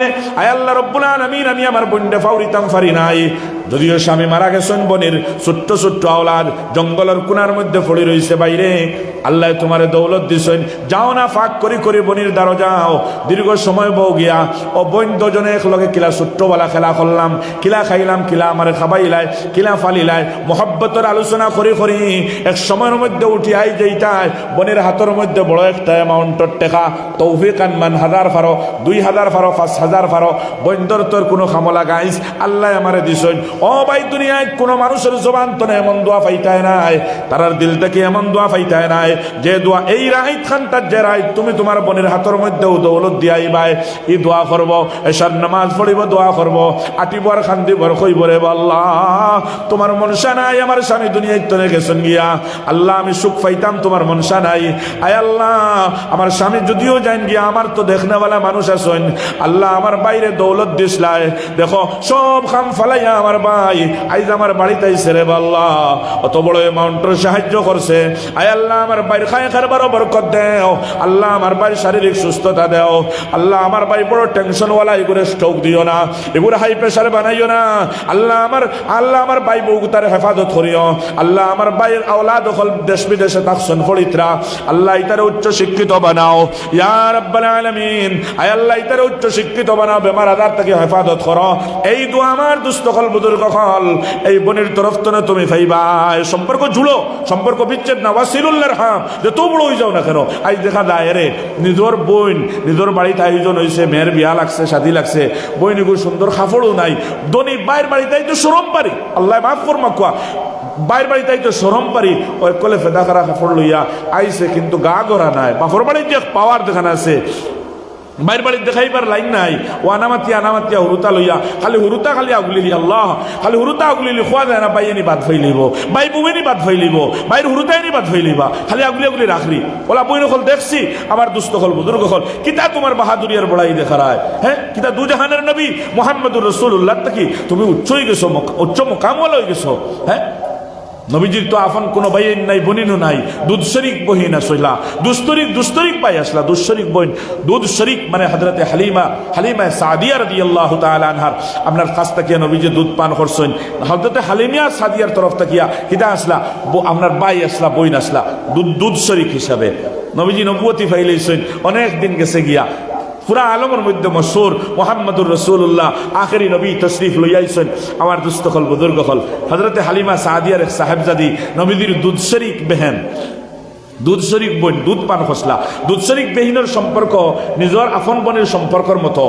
আয় আল্লাহ রব্বুল আলামিন আমি আমার বোনটা ফাউরিতাম ফারি নাই। যদিও স্বামী মারা গেছেন বনের ছোট্ট ছোট্ট আওলাদ, জঙ্গলের কোনার মধ্যে পড়ে রইছে বাইরে। আল্লাহ তোমারে দৌলত দিছেন। যাও না ফাঁক করি করি বনির দ্বারো যাও। দীর্ঘ সময় বউ গিয়া, ও বোন দুজনে একলগে কিলা ছোট্টবেলা খেলা করলাম। কিলা খাইলাম, কিলা আমার খাবাইলাই, কিলা ফালিলাই। মহব্বতের আলোচনা করি করি এক সময়ের মধ্যে উঠি আই যেইটাই বনের হাতের মধ্যে বড় একটা অ্যামাউন্টের টেকা। তৌফিক আনমান হাজার ফারো দুই হাজার ফারো পাঁচ হাজার ফারো বৈন্দর তোর কোনো খামলা গাইস আল্লাহ আমারে দিছইন ও ভাই দুনিয়ায় কোনো মানুষের জবান তো এমন দোয়া পাইতায় নাই। তারার দিল থেকে এমন দোয়া পাইতায় নাই যে দোয়া, এই রাহিত খানটার যে রাইত তুমি তোমার বোনের হাতের মধ্যেও দৌলত দিয়াই ভাই ই দোয়া করব এসার নামাজ পড়িব, দোয়া করব, আটিবর খান্দিবর কইবরে আল্লাহ তোমার মনসা নাই, আমার স্বামী দুনিয়ায় তলে গেছেন গিয়া। আল্লাহ, আমি সুখ পাইতাম, তোমার মনসা নাই। আয় আল্লাহ, আমার স্বামী যদিও যাইন গিয়া, আমার তো দেখনেওয়ালা মানুষ আছেন। আল্লাহ, আমার বাইরে দৌলত দিসলাই দেখো, সব খাম ফালাইয়া আমার ভাই আইজ আমার বাড়িতে রে অত বড় সাহায্য করছে। আয় আল্লাহ আমার বাইর খায় খারবারও বরকত দেও। আল্লাহ আমার ভাই শারীরিক সুস্থতা দেও। আল্লাহ আমার ভাই বড় টেনশনওয়ালা এগুলো স্ট্রোক দিও না। এগুলো হাই প্রেশার বানাইও না। আল্লাহ আমার আল্লাহ আমার ভাই বউ তার হেফাজত করিও। আল্লাহ আমার ভাইয়ের আওলাদ হল দেশ বিদেশে তাকসন ফরিত্রা আল্লাহ ইতারে উচ্চ শিক্ষিত বানাও। ইয়া রাব্বাল আলামিন। আয় আল্লাহ ইতারে উচ্চ শিক্ষিত বানাও। বেমার আজার থেকে হেফাজত করো। এই দোয়া আমার দুস্থ কল বুজুর্গ কল এই বোনের তরফ তো তুমি ফাইবা। সম্পর্ক জুড়ো সম্পর্ক বিচ্ছেদ না। ওয়াসিলুল্লাহর হাম যে তো বড় হয়ে যাও না কেন? আজ দেখা যায় রে নিজের বোন, নিজের বাড়িতে আয়োজন হয়েছে, মেয়ের বিয়া লাগছে, শাদি লাগছে। বই নিগুর সুন্দর খাফড়ও নাই। দনি বাইর বাড়িতে তো সরম পারি। আল্লাহ মাফ করমা কুয়া। বাইর বাড়ি তাই তো সরম পারি। ওই কলে ফেদা করা কাপড় লইয়া আইছে, কিন্তু গা গড়া নাই। বাপর বাড়ির যে পাওয়ার দেখানো আছে। বাইর বাড়ি দেখাইবার লাইন নাই। ও আনামাতিয়া আনামাতিয়া হুরুতা লইয়া, খালি হুরুতা খালি আগুলিলি আল্লাহ। খালি হুরুতা আগুলিলি খোয়া যায় না বাইনি বাদ ফাইলিব বাই বুবেনি বাদ ফাইলিব বাইর হুরুতাইনি বাদ ফাইলিবা খালি আগুলি আগুলি রাখলি ওলা বই নকল দেখছি আমার দুস্থ হল বুজুর্গ হল কিতা তোমার বাহাদুরিয়ার বড়াই দেখারায় হ্যাঁ কিতা দুজাহানের নবী মোহাম্মদুর রসুল্লাহ কি? তুমি উচ্চ হয়ে গেছো, উচ্চ মোকামল হয়ে গেছো। হ্যাঁ নবীজির তো আফন কোনো বাইন নাই বনিনও নাই। দুধ শরিক বহিন আসলা দুস্তরিক দুস্তরিক পাই আসলা দুঃশরিক বইন দুধ শরিক মানে হজরতে হালিমা হালিমা সাদিয়া রদি আল্লাহ আনহার। আপনার কাছ থেকে নবীজি দুধ পান করছেন। হজরতে হালিমিয়া সাদিয়ার তরফ থাকিয়া কিতা আসলা আপনার বাই আসলা, বইন আসলা। দুধ দুধ শরিক হিসাবে। নবীজি নবুয়তি ফাইলেছেন অনেক দিন গেছে গিয়া। পুরা আলমের মধ্যে মশুর মোহাম্মদুর রসুল্লাহ আখেরি নবী তশরিফ লইয়াইছেন আমার দুস্তখল বুজুর্গ হল হজরতে হালিমা সাদিয়ার সাহেবজাদি নবীদের দুধ শরিক বেহেন। দুধ শরিক বোন, দুধ পান খসলা। দুধ শরিক বেহিনের সম্পর্ক, নিজের আফন বনের সম্পর্কর মতো।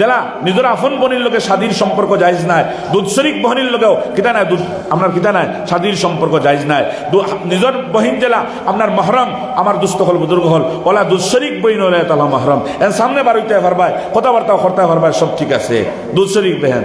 দেলা নিজের আফন বনির লোকের স্বাধীন সম্পর্ক জায়জ নাই। দুধ শরিক বহনির লোকেও কিতা নাই, দুধ আপনার কিতা নাই? স্বাধীন সম্পর্ক জায়জ নাই। নিজের বহিন জেলা, আপনার মহরম, আমার দুস্থ হল বুদুর্গ হল। ওলা দুধ শরিক বহিন হলে তালা মহরম। এর সামনে বারুইতে পারবায় কথাবার্তা করতে পারবায় সব ঠিক আছে। দুধ শরিক বেহেন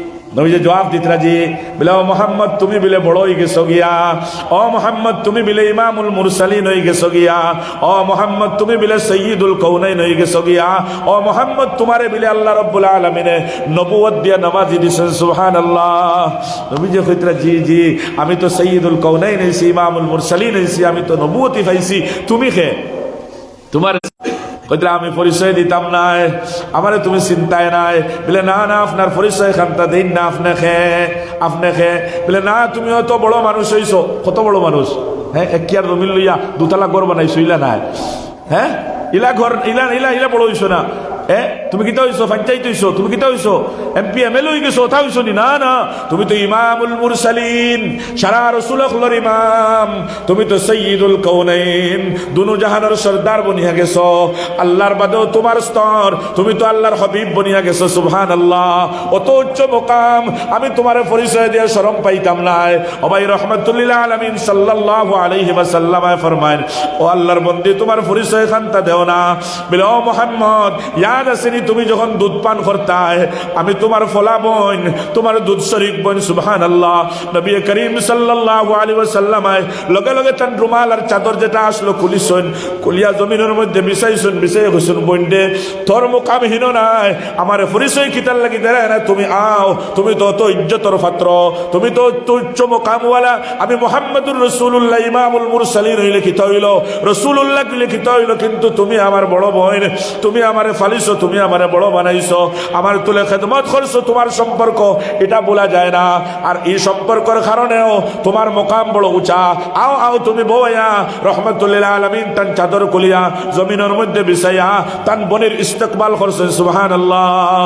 নবীজি জবাব দিতরা জি বলে ও মোহাম্মদ, তুমি বিলে বড় হয়ে গেছো গিয়া। ও মোহাম্মদ, তুমি বিলে ইমামুল মুরসালিন হয়ে গেছো গিয়া। ও মোহাম্মদ, তুমি বিলে সৈয়দুল কৌনাইন হয়ে গেছো গিয়া। ও মোহাম্মদ, তোমারে বিলে আল্লাহ রব্বুল আলমিনে নবুয়ত দিয়া নমাজি দিছেন সুবহান আল্লাহ নবীজি কইতরা, জি জি, আমি তো সৈয়দুল কৌনাইন হয়েছি ইমামুল মুরসালিন হয়েছি আমি তো নবুয়তি পাইছি। তুমি খে তোমার কইতে আমি পরিচয় দিতাম নাই আমারে তুমি চিন্তায় নাই। বলে, না না, আপনার পরিচয় খানটা দিন না আপনি খে আপনি খে বলে, না, তুমি অত বড় মানুষ হইছো। কত বড় মানুষ? হ্যাঁ একিয়ার কিয়ার জমিন লইয়া দুতলা ঘর বানাইছো, ইলা নাই। হ্যাঁ ইলা ঘর, ইলা ইলা ইলা বড় হইছো না। এ তুমি কিতা হইছো পঞ্চায়েত হইছো তুমি কিতা হইছো এমপি এমএলএ হই গেছো ওটা হইছো নি না না তুমি তো ইমামুল মুরসালিন সারা রসুল আখলর ইমাম তুমি তো সৈয়দুল কৌনাইন দুনু জাহানের সর্দার বনিয়া গেছো আল্লাহর বাদেও তোমার স্তর তুমি তো আল্লাহর হবিব বনিয়া গেছো সুবহান আল্লাহ অত উচ্চ মোকাম আমি তোমার পরিচয় দিয়ে শরম পাইতাম নাই ওবাই রহমতুল্লাহ আলমিন সাল্লাল্লাহু আলাইহি ওয়াসাল্লাম ফরমায় ও আল্লাহর বন্দি তোমার পরিচয় খান্তা দেও না বলে মোহাম্মদ ইয়া ইয়াদ আসেনি, তুমি যখন দুধ পান করতায় আমি তোমার ফলা বোন, তোমার দুধ শরীক বোন আল্লাহ নবী করিম সাল্লাল্লাহু আলাইহি ওয়াসাল্লাম লগে লগে রুমাল আর চাদর যেটা আসলো কুলিয়া জমিনের মধ্যে দে, তোর নাই, আমার পরিচয় কিতার লাগি দেয় না, তুমি আও, তুমি তো তো ইজ্জতর পাত্র, তুমি তো উচ্চ মোকামওয়ালা। আমি মোহাম্মদুর রসুল্লাহ ইমামুল মুরসালিন লিখিত হইল রসুল্লাহ লিখিত হইল কিন্তু তুমি আমার বড় বোন, তুমি আমারে ফালিছো তুমি আমারে বড় বানাইছো, আমার তুলে খেদমত করছ, তোমার সম্পর্ক, এটা বলা যায় না। আর এই সম্পর্কের কারণেও তোমার মোকাম বড় উঁচা। আও আও, তুমি বৌয়া রহমতুল্লাহ আলমিন তান চাদর কুলিয়া জমিনের মধ্যে বিষাইয়া তান বনের ইস্তেকবাল করছেন সুহান আল্লাহ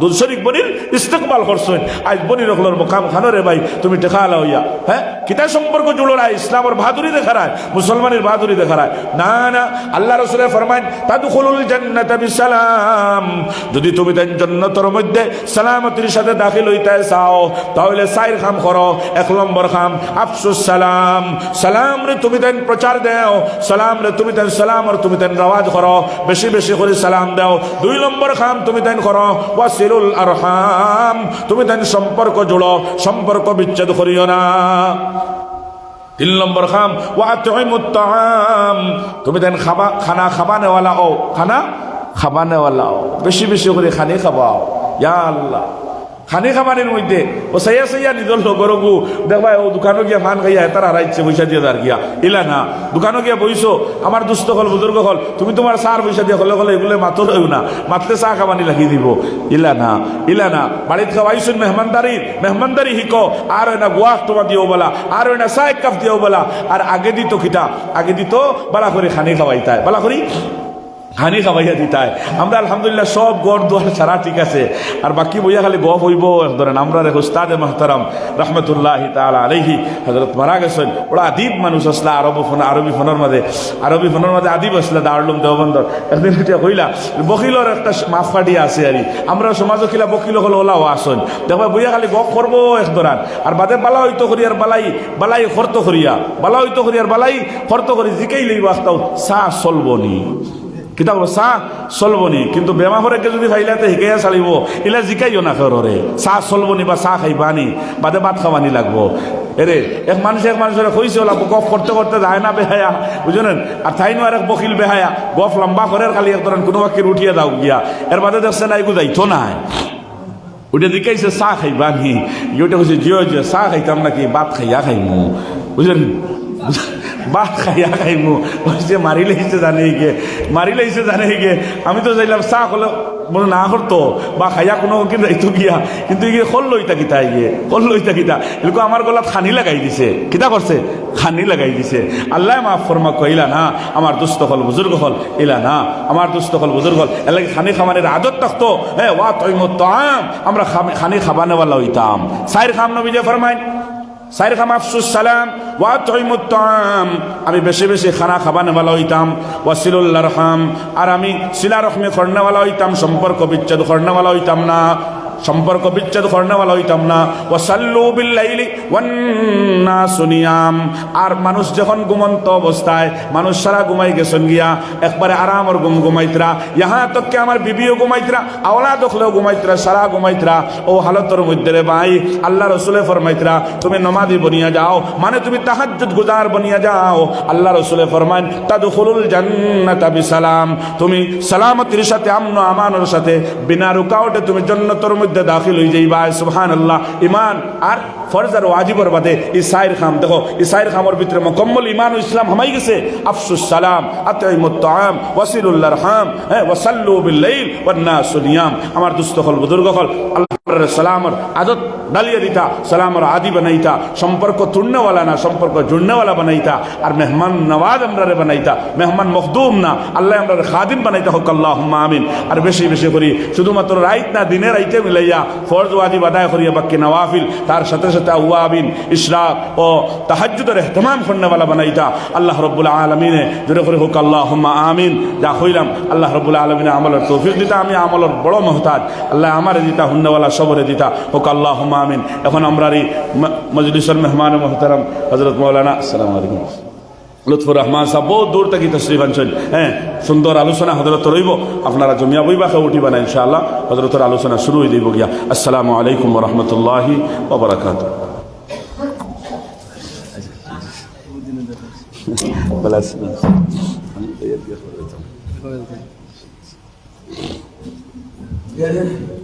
দুধ শরীফ বনির ইস্তেকবাল করছেন। আজ বনির হলোর মোকাম খানরে ভাই, তুমি টেকা আলা হইয়া হ্যাঁ? কিতা সম্পর্ক জুড়ো ইসলামের বাহাদুরি দেখা রায়, মুসলমানের বাহাদুরি দেখা রায়। না না, আল্লাহ রসুলের ফরমান, তাদুখুলুল জান্নাত বিসালাম। যদি তুমি তাই জান্নাতের মধ্যে সালামতির সাথে দাখিল হইতে চাও, তাহলে সাইর খাম করো, এক নম্বর খাম, আফসুস সালাম। সালাম রে তুমি তাই প্রচার দেও, সালাম রে তুমি তাই সালাম আর তুমি তাই রাওয়াজ করো, বেশি বেশি করে সালাম দাও। দুই নম্বর খাম তুমি তাই করো আরহাম। তুমি তাই সম্পর্ক জুড়ো, সম্পর্ক বিচ্ছেদ করিও না। তিন নম্বর খাম ওয়াতাম তুমি দেন খাবা, খানা খাবা নেওয়ালা ও, খানা খাবা নেওয়ালা বেশি বেশি করে খানি খাবাও। ইয়া আল্লাহ। খানি খাবারের মধ্যে। ও সাইয়া সাইয়া নিজল লগরগু দেখবা, ও দোকানো গিয়া ফান খাইয়া তার হারাইছে পয়সা দিয়ে তার গিয়া। ইলা না, দোকানো গিয়া বইছো আমার দুস্থ হল বুজুর্গ হল, তুমি তোমার সার পয়সা দিয়ে হলে হলে এগুলো মাতো রইও না, মাতলে চা খাবানি লাগিয়ে দিব। ইলা না ইলা না বাড়িতে খাওয়াইছুন মেহমানদারি মেহমানদারি শিকো আর না গোয়াক তোমার দিও বলা আর না চা এক কাপ দিও বলা আর আগে দিত কিতা আগে দিত বালা করে খানি খাওয়াইতায় বালা করি হানি খাবাইয়া দিতায় আমরা আলহামদুলিল্লাহ সব গড় দুয়ার সারা ঠিক আছে। আর বাকি বইয়া খালি গপ হইব। ধরেন আমরা রে উস্তাদ মাহতারাম রহমতুল্লাহ তালা আলহি হজরত মারা গেছেন। ওরা আদিব মানুষ আসলা আরব ফোন আরবি ফোনের মাঝে। আরবি ফোনের মাঝে আদিব আসলে দারুলুম দেওবন্দর। একদিন এটা হইলা, বকিলর একটা মাফ ফাটিয়া আছে আর আমরা সমাজও কিলা বকিল হল ওলাও আসন। দেখবা বইয়া খালি গপ করব এক দরান। আর বাদে বালা হইতো করি আর বালাই বালাই খর্ত করিয়া। বালা হইতো করি আর বালাই খর্ত করি, জিকেই লইব আসতাও। চা চলবো নি। কিতা চাহ চলবনি। কিন্তু বেমা হরেকে যদি ভাইলাতে শিকাইয়া চালিব, ইলা জিকাইও না ঘরে চাহ চলবনি বা চাহ খাইবানি বাদে ভাত খাবানি লাগবো। এরে এক মানুষ এক মানুষের কইছে ওলা গফ করতে করতে যায় না বেহায়া। বুঝলেন আর তাই আর এক বকিল বেহায়া। গফ লম্বা করে খালি এক ধরেন কোনো বাক্যের উঠিয়ে দাও গিয়া। এর বাদে দেখছে না এগুলো যাইতো নাই। ওটা দিকাইছে চাহ খাইবানি ইউটা কইছে জিও জিও চাহ খাইতাম নাকি, ভাত খাইয়া খাইমু। বুঝলেন বাদ খাইয়া খাইমু। যে মারি লাইছে জানে গে মারি লাইছে জানে গে। আমি তো যাইলাম চাহ হলে মনে না করতো বা খাইয়া কোনো কি যাইতো গিয়া কিন্তু ইয়ে খোল লইতা কিতা ইয়ে খোল লইতা কিতা এরকম আমার গলাত খানি লাগাই দিছে। কিতা করছে খানি লাগাই দিছে। আল্লাহ মা ফরমা কইলা না আমার দুস্থ হল বুজুর্গ হল, ইলা না আমার দুস্থ হল বুজুর্গ হল। এলাকি খানি খামানের আদত থাকতো হ্যাঁ ওয়া তৈমত আমরা খানি খাবানেওয়ালা হইতাম। সাইর খাম নবী যে ফরমাইন সাইর খাম আফসুস সালাম, ওয়া তৈমুত্তাম আমি বেশি বেশি খানা খাবানেওয়ালা হইতাম ওয়াসিলুল্লাহ রহম আর আমি শিলারহমে খর্নেওয়ালা হইতাম, সম্পর্ক বিচ্ছেদ খর্নেওয়ালা হইতাম না। সম্পর্ক বিচ্ছেদ কর্ণওয়ালা হইতাম না। ও সাল্লু বিল্লাইলি ওয়ান্না সুনিয়াম আর মানুষ যখন ঘুমন্ত অবস্থায়, মানুষ সারা ঘুমাই গেছেন গিয়া, একবারে আরামর ঘুম ঘুমাইতরা, ইহা তককে আমার বিবিও ঘুমাইতরা আওলা দখলেও ঘুমাইতরা, সারা ঘুমাইতরা। ও হালতর মধ্যে রে ভাই, আল্লাহ রসুলে ফরমাইতরা, তুমি নমাদি বনিয়া যাও মানে তুমি তাহাজ্জুদ গুজার বনিয়া যাও। আল্লাহ রসুলে ফরমাইন, তাদুখুলুল জান্নাতা বিসালাম। তুমি সালামতির সাথে আমন আমানোর সাথে, বিনা রুকাওটে তুমি জন্নতর মধ্যে দাখিল হয়ে যাইবা। সুহান আল্লাহ ইমান আর ফরজ আর ওয়াজিবর বাদে ইসাইর খাম। দেখো ইসাইর খামর ভিতরে মকম্মল ইমান ইসলাম হামাই গেছে। আফসুস সালাম আতাম তাআম ওয়াসিলুল্লাহ হাম হ্যাঁ ওয়াসাল্লু বিল্লাইল লাইল ওয়ান আমার দুস্থ হল, বুজুর্গ হল সালামর আদত ডালিয়ে দিতা, সালামর আদি বানাইতা, সম্পর্ক তুড়নেওয়ালা না, সম্পর্ক জুড়নেওয়ালা বানাইতা, আর মেহমান নওয়াজ আমরা রে বানাইতা, মেহমান মখদুম না, আল্লাহ আমরা খাদিম বানাইতা, হোক আল্লাহ আমিন। আর বেশি বেশি করি, শুধুমাত্র রাইত না, দিনে রাইতে মিলাইয়া ফরজ ওয়াজিব আদায় করিয়া বাক্যে নওয়াফিল, তার সাথে সাথে আউয়াবিন ইশরাক ও তাহাজ্জুদের এহতমাম করনেওয়ালা বানাইতা। আল্লাহ রব্বুল আলমিনে জোরে করে হোক আল্লাহ আমিন, যা হইলাম, আল্লাহ রব্বুল আলমিনে আমলের তৌফিক দিতা, আমি আমলের বড় মহতাজ। আল্লাহ আমার দিতা হুন্নওয়ালা সবরে দিতা। হোক আল্লাহ আমিন। এখন আমরা এই মজলিসের মেহমান মোহতারাম হজরত মৌলানা আসসালামু আলাইকুম। লুৎফুর রহমান সাহেব বহুত দূর থেকে তশরিফ আনছেন। হ্যাঁ সুন্দর আলোচনা হজরত রইব। আপনারা জমিয়া বইবা খেয়ে উঠিবা না ইনশাআল্লাহ। হজরতের আলোচনা শুরু হয়ে দিব গিয়া। আসসালামু আলাইকুম রহমতুল্লাহি ওবরাকাত